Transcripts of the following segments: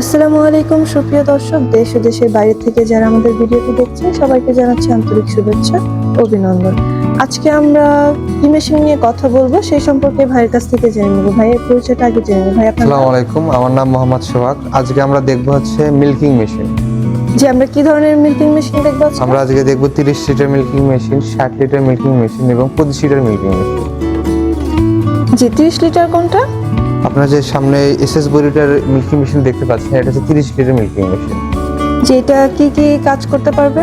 আসসালামু আলাইকুম সুপ্রিয় দর্শক। দেশ ও দেশের বাইরে থেকে যারা আমাদের ভিডিওটি দেখছেন সবাইকে জানাচ্ছি আন্তরিক শুভেচ্ছা অভিনন্দন। আজকে আমরা কি মেশিন নিয়ে কথা বলব সেই সম্পর্কে ভাইয়ের কাছ থেকে জেনে নেব। ভাইয়ের পরিচয়টা আগে জেনে নেব। ভাই আসসালামু আলাইকুম আমার নাম মোহাম্মদ সোহাগ। আজকে আমরা দেখব হচ্ছে মিল্কিং মেশিন। যে আমরা কি ধরনের মিল্কিং মেশিন দেখব? আমরা আজকে দেখব তিরিশ লিটার মিল্কিং মেশিন ষাট লিটার মিল্কিং মেশিন এবং পঁচিশ লিটার মিল্কিং মেশিন। জি তিরিশ লিটার কোনটা? আপনারা যে সামনে এসএস বডিটার মিল্কিং মেশিন দেখতে পাচ্ছেন এটা হচ্ছে তিরিশ লিটার মিল্কিং মেশিন যে এটা কি কি কাজ করতে পারবে?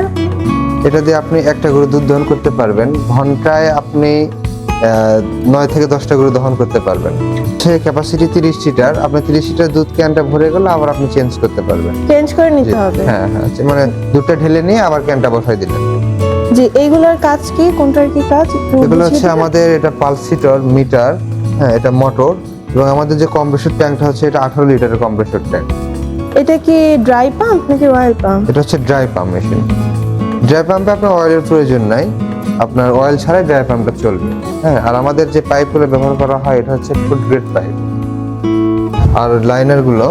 এটা দিয়ে আপনি একটা গরু দুধ দহন করতে পারবেন। ঘন্টায় আপনি নয় থেকে দশটা গরু দহন করতে পারবেন। সে ক্যাপাসিটি তিরিশ লিটার আপনি তিরিশ লিটার দুধ ক্যানটা ভরে গেলে আবার আপনি চেঞ্জ করতে পারবেন। চেঞ্জ করে নিতে হবে। হ্যাঁ হ্যাঁ মানে দুধটা ঢেলে নিয়ে আবার ক্যানটা বসাই দিলেন। যে এইগুলোর কাজ কি? কোনটার কি কাজ? এগুলো হচ্ছে আমাদের এটা পালসিটর মিটার হ্যাঁ এটা মোটর এবং আমাদের যে কম্প্রেসর ট্যাঙ্কটা হচ্ছে এটা আঠারো লিটারের কম্প্রেসর ট্যাঙ্ক। এটা কি ড্রাই পাম্প নাকি অয়েল পাম্প? এটা হচ্ছে ড্রাই পাম্প মেশিন। ড্রাই পাম্পে আপনার অয়েলের প্রয়োজন নাই। আপনার অয়েল ছাড়াই ড্রাই পাম্পটা চলবে। হ্যাঁ আর আমাদের যে পাইপগুলো ব্যবহার করা হয় এটা হচ্ছে ফুড গ্রেড পাইপ আর লাইনারগুলো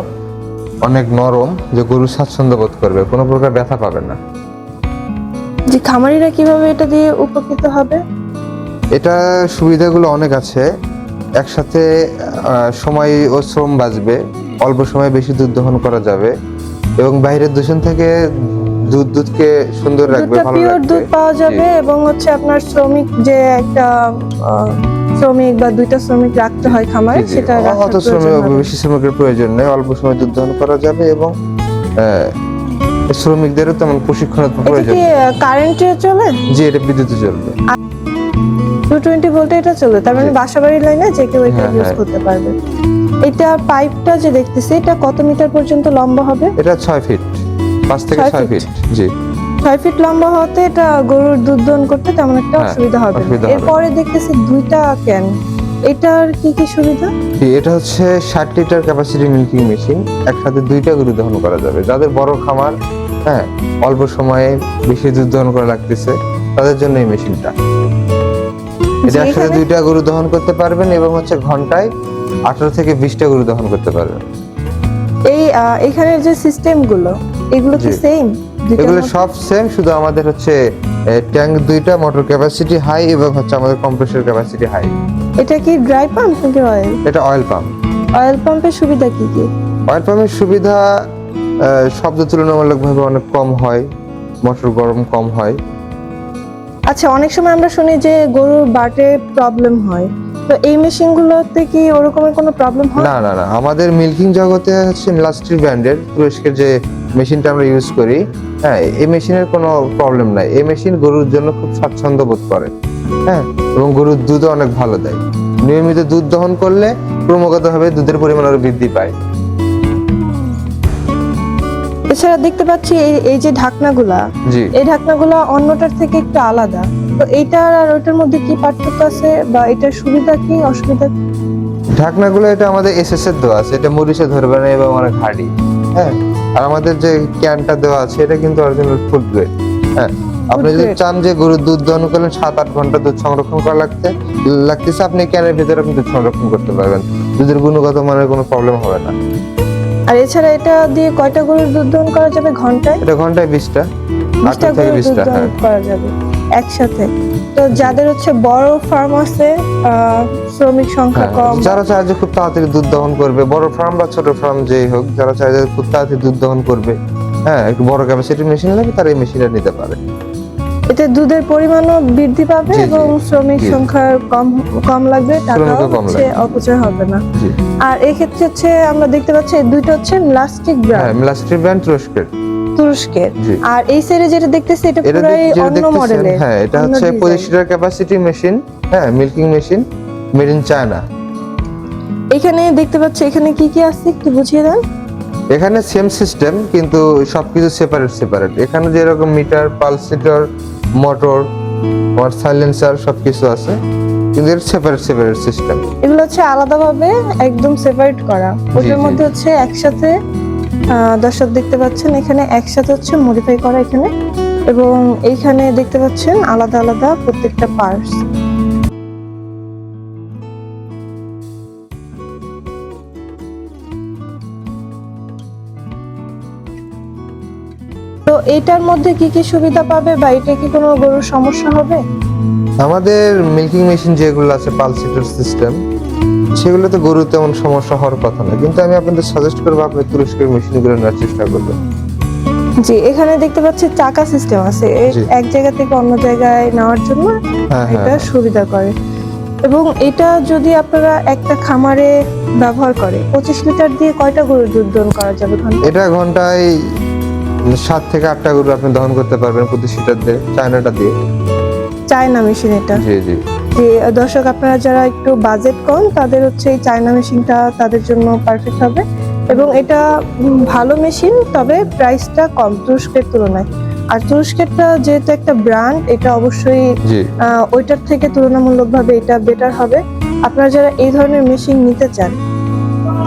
অনেক নরম যে গরু স্বাচ্ছন্দ্য বোধ করবে। কোনো প্রকার ব্যথা পাবে না। যে খামারিরা কীভাবে এটা দিয়ে উপকৃত হবে? এটা সুবিধাগুলো অনেক আছে। একসাথে সময় ও শ্রম বাঁচবে অল্প সময়ে বেশি দুধ দহন করা যাবে এবং বাইরের দূষণ থেকে দুধ দুধকে সুন্দর রাখবে ভালো রাখবে। দুধ পাওয়া যাবে এবং হচ্ছে আপনার শ্রমিক যে একটা শ্রমিক বা দুইটা শ্রমিক রাখতে হয় খামারে জি, জি। সেটা অত শ্রমিক বেশি শ্রমিকের প্রয়োজন নেই অল্প সময় দুধ দহন করা যাবে এবং শ্রমিকদেরও তেমন প্রশিক্ষণের এটা প্রয়োজন কারেন্টে চলে? যে এটা বিদ্যুতে চলবে। টু টোয়েন্টি ভোল্টে এটা চলে তার মানে। বাসা বাড়ির লাইনে যে কেউ এটা হ্যাঁ, ইউজ হ্যাঁ। করতে পারবে। এটা পাইপটা যে দেখতেছি এটা কত মিটার পর্যন্ত লম্বা হবে? এটা ছয় ফিট পাঁচ থেকে ছয় ফিট? জি। ছয় ফিট লম্বা হতে এটা গরুর দুধ দহন করতে তেমন একটা হ্যাঁ, অসুবিধা হবে। এরপরে দেখতেছি দুইটা ক্যান এটার কি কি সুবিধা? এটা হচ্ছে ষাট লিটার ক্যাপাসিটি মিল্কিং মেশিন একসাথে দুইটা গরু দহন করা যাবে। যাদের বড় খামার হ্যাঁ অল্প সময়ে বেশি দুধ দহন করা লাগতেছে তাদের জন্য এই মেশিনটা এটা একসাথে দুইটা গরু দহন করতে পারবেন এবং হচ্ছে ঘন্টায় আঠারো থেকে বিশটা গরু দহন করতে পারবেন। এই এখানের যে সিস্টেমগুলো এগুলো কি সেম এগুলো সব সেম শুধু আমাদের হচ্ছে ট্যাঙ্ক দুইটা মোটর ক্যাপাসিটি হাই এবং হচ্ছে আমাদের কম্প্রেসর ক্যাপাসিটি হাই এটা কি ড্রাই পাম্প নাকি অয়েল এটা অয়েল পাম্প অয়েল পাম্পের সুবিধা কি কি? অয়েল পাম্পের সুবিধা শব্দ তুলনামূলকভাবে অনেক কম হয় মোটর গরম কম হয়। আচ্ছা অনেক সময় আমরা শুনি যে গরুর বাটে প্রবলেম হয়। তো এই মেশিন গুলোতে কি ওরকমের কোনো প্রবলেম হয়? না না না, আমাদের মিল্কিং জগতে হচ্ছে মিলাস্ট্রি ব্র্যান্ডের তুরস্কের যে মেশিনটা আমরা ইউজ করি হ্যাঁ এই মেশিনের কোনো প্রবলেম নাই। এই মেশিন গরুর জন্য খুব স্বাচ্ছন্দ্য বোধ করে হ্যাঁ এবং গরুর দুধও অনেক ভালো দেয়। নিয়মিত দুধ দহন করলে ক্রমাগতভাবে দুধের পরিমাণ আরও বৃদ্ধি পায়। এছাড়া দেখতে পাচ্ছি এই- যে ঢাকনাগুলা এই ঢাকনাগুলো অন্যটার থেকে একটু আলাদা। তো এইটার আর ওইটার মধ্যে কি পার্থক্য আছে বা এটার সুবিধা কি অসুবিধা কি? ঢাকনাগুলো এটা আমাদের এসএস এর দেওয়া আছে এটা মরিচে ধরবে না এবং অনেক হার্ডি হ্যাঁ আর আমাদের যে ক্যানটা দেওয়া আছে এটা কিন্তু অরিজিনাল ফুড গ্রেড হ্যাঁ আপনি যদি চান যে গরুর দুধ দহন করলেন সাত আট ঘণ্টা দুধ সংরক্ষণ করা লাগতে লাগতেছে আপনি ক্যানের ভিতরে আপনি দুধ সংরক্ষণ করতে পারবেন। দুধের গুণগত মানের কোনো প্রবলেম হবে না। আর এছাড়া এটা দিয়ে কয়টা গরুর দুধ দহন করা যাবে ঘন্টায়? এটা ঘন্টায় বিশটা। বিশটা গরুর দুধ দহন করা যাবে একসাথে। তো যাদের হচ্ছে বড় ফার্ম আছে শ্রমিক সংখ্যা হ্যাঁ, কম যারা চায় যে খুব তাড়াতাড়ি দুধ দহন করবে বড় ফার্ম বা ছোট ফার্ম যেই হোক যারা চায় যে খুব তাড়াতাড়ি দুধ দহন করবে হ্যাঁ একটু বড় ক্যাপাসিটি মেশিন লাগে তারা এই মেশিনটা নিতে পারে। এতে দুধের পরিমাণও বৃদ্ধি পাবে এবং শ্রমিক। সংখ্যা কম কম লাগবে টাকাও হচ্ছে অপচয় হবে না। আর এই ক্ষেত্রে হচ্ছে আমরা দেখতে পাচ্ছি দুইটা হচ্ছে প্লাস্টিক হ্যাঁ ব্র্যান্ড মিলাস্ট্রি ব্র্যান্ড তুরস্কের। তুরস্কের। আর এই সাইডে যেটা দেখতেছি এটা পুরাই অন্য মডেলের হ্যাঁ এটা হচ্ছে design। পঁচিশ লিটার ক্যাপাসিটি মেশিন হ্যাঁ milking machine made in China এখানে দেখতে পাচ্ছি এখানে কি কি আছে একটু বুঝিয়ে দেন। এখানে সেম সিস্টেম কিন্তু সবকিছু সেপারেট সেপারেট এখানে যেরকম মিটার পালসিটর মোটর আর সাইলেন্সার সবকিছু আছে। কিন্তু এর সেপারেট সেপারেট সিস্টেম এগুলো হচ্ছে আলাদাভাবে একদম সেপারেট করা। ওদের মধ্যে হচ্ছে একসাথে দর্শক দেখতে পাচ্ছেন এখানে একসাথে হচ্ছে মডিফাই করা এখানে। এবং এইখানে দেখতে পাচ্ছেন আলাদা আলাদা প্রত্যেকটা পার্টস তো এইটার মধ্যে কি কি সুবিধা পাবে বা এটা কি কোনো গরুর সমস্যা হবে? আমাদের মিল্কিং মেশিন যেগুলো আছে পালসিটার সিস্টেম সেগুলোতে গরুর তেমন সমস্যা হওয়ার কথা না। কিন্তু আমি আপনাদের সাজেস্ট করব আপনি তুরস্কের মেশিনগুলো নেওয়ার চেষ্টা করবেন। জি এখানে দেখতে পাচ্ছি চাকা সিস্টেম আছে। এক জায়গা থেকে অন্য জায়গায় নেওয়ার জন্য হ্যাঁ এটা হ্যাঁ। সুবিধা করে। এবং এটা যদি আপনারা একটা খামারে ব্যবহার করে পঁচিশ লিটার দিয়ে কয়টা গরুর দুধ করা যাবে ঘণ্টা এটা ঘন্টায় সাত থেকে আটটা গরু আপনি দহন করতে পারবেন প্রতি সিটার দিয়ে চায়নাটা দিয়ে। চায়না মেশিন এটা? জি জি। যে দর্শক আপনারা যারা একটু বাজেট কম তাদের হচ্ছে এই চায়না মেশিনটা তাদের জন্য পারফেক্ট হবে। এবং এটা ভালো মেশিন তবে প্রাইসটা কম তুরস্কের তুলনায়। আর তুরস্কেরটা যেহেতু একটা ব্র্যান্ড এটা অবশ্যই ওইটার থেকে তুলনামূলকভাবে এটা বেটার হবে। আপনারা যারা এই ধরনের মেশিন নিতে চান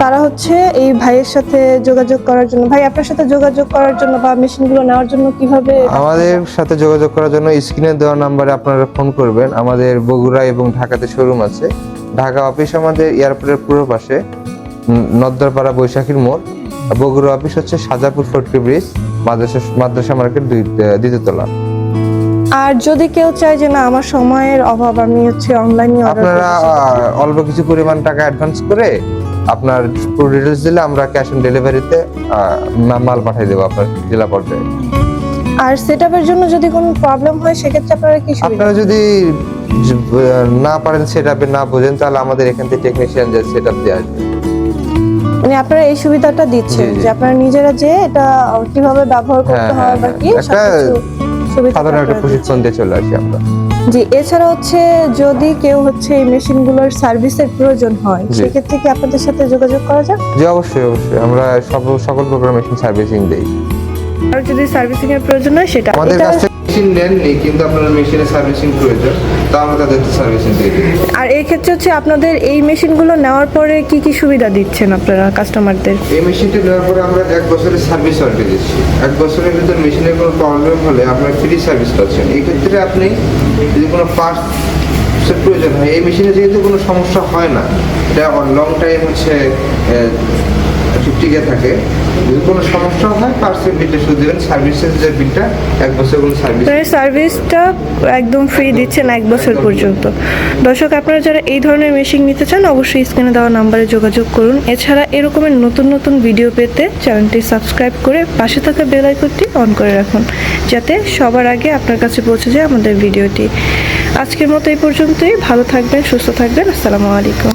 তারা হচ্ছে এই ভাইয়ের সাথে যোগাযোগ করার জন্য ভাই আপনার সাথে যোগাযোগ করার জন্য বা মেশিনগুলো নেওয়ার জন্য কীভাবে আমাদের সাথে যোগাযোগ করার জন্য স্ক্রিনে দেওয়া নাম্বারে আপনারা ফোন করবেন। আমাদের বগুড়া এবং ঢাকাতে শোরুম আছে। ঢাকা অফিস আমাদের এয়ারপোর্টের পূর্ব পাশে নদ্দারপাড়া বৈশাখীর মোড়। বগুড়া অফিস হচ্ছে সাজাপুর ফটকি ব্রিজ মাদ্রাসা মাদ্রাসা মার্কেট দ্বিতীয়তলা আর যদি কেউ চায় যে না আমার সময়ের অভাব আমি হচ্ছে অনলাইনে আপনারা অল্প কিছু পরিমাণ টাকা অ্যাডভান্স করে আপনার পুরো ডিটেলস দিলে আমরা ক্যাশ অন ডেলিভারিতে মাল পাঠিয়ে দেবো আপনার জেলা পর্যায়ে। আর সেটআপের জন্য যদি কোনো প্রবলেম হয় সেক্ষেত্রে আপনারা কি আপনারা যদি না পারেন সেট না বোঝেন তাহলে আমাদের এখান থেকে টেকনিশিয়ান যে সেট আপ দিয়ে আসবে। মানে আপনারা এই সুবিধাটা দিচ্ছেন। যে আপনারা নিজেরা যে এটা কীভাবে ব্যবহার করতে হ্যাঁ, হয় বা হ্যাঁ, কি হ্যাঁ। সবকিছু সুবিধা সাধারণ একটা প্রশিক্ষণ দিয়ে চলে আসি আমরা। জি এছাড়া হচ্ছে যদি কেউ হচ্ছে এই মেশিনগুলোর সার্ভিসের প্রয়োজন হয় সেক্ষেত্রে কি আপনাদের সাথে যোগাযোগ করা যায়? জি অবশ্যই অবশ্যই। আমরা সব সকল প্রকার মেশিন সার্ভিসিং দেই। আর যদি সার্ভিসিং এর প্রয়োজন হয় সেটা আমাদের কাছ মেশিন নেননি কিন্তু আপনার মেশিনের সার্ভিসিং প্রয়োজন তা আমরা তাদেরকে সার্ভিসিং দিয়ে দিই। আর এই ক্ষেত্রে হচ্ছে আপনাদের এই মেশিনগুলো নেওয়ার পরে কি কি সুবিধা দিচ্ছেন আপনারা কাস্টমারদের এই মেশিনটি নেওয়ার পরে আমরা এক বছরের সার্ভিস ওয়ারেন্টি দিচ্ছি। এক বছরের ভিতর মেশিনের কোনো প্রবলেম হলে আপনার ফ্রি সার্ভিস পাচ্ছেন। এই ক্ষেত্রে আপনি যদি কোনো পার্টস প্রয়োজন হয় এই মেশিনে যেহেতু কোনো সমস্যা হয় না এটা লং টাইম হচ্ছে টিকে থাকে। যদি কোনো সমস্যা হয় পার্টসের বিলটা শুধু দেবেন। সার্ভিসের যে বিলটা এক বছর কোনো সার্ভিস সার্ভিসটা একদম ফ্রি দিচ্ছেন এক বছর পর্যন্ত। দর্শক আপনারা যারা এই ধরনের মেশিন নিতে চান অবশ্যই স্ক্রিনে দেওয়া নাম্বারে যোগাযোগ করুন। এছাড়া এরকমের নতুন নতুন ভিডিও পেতে চ্যানেলটি সাবস্ক্রাইব করে পাশে থাকা বেল আইকনটি অন করে রাখুন যাতে সবার আগে আপনার কাছে পৌঁছে যায় আমাদের ভিডিওটি আজকের মতো এই পর্যন্তই। ভালো থাকবেন সুস্থ থাকবেন। আসসালামু আলাইকুম।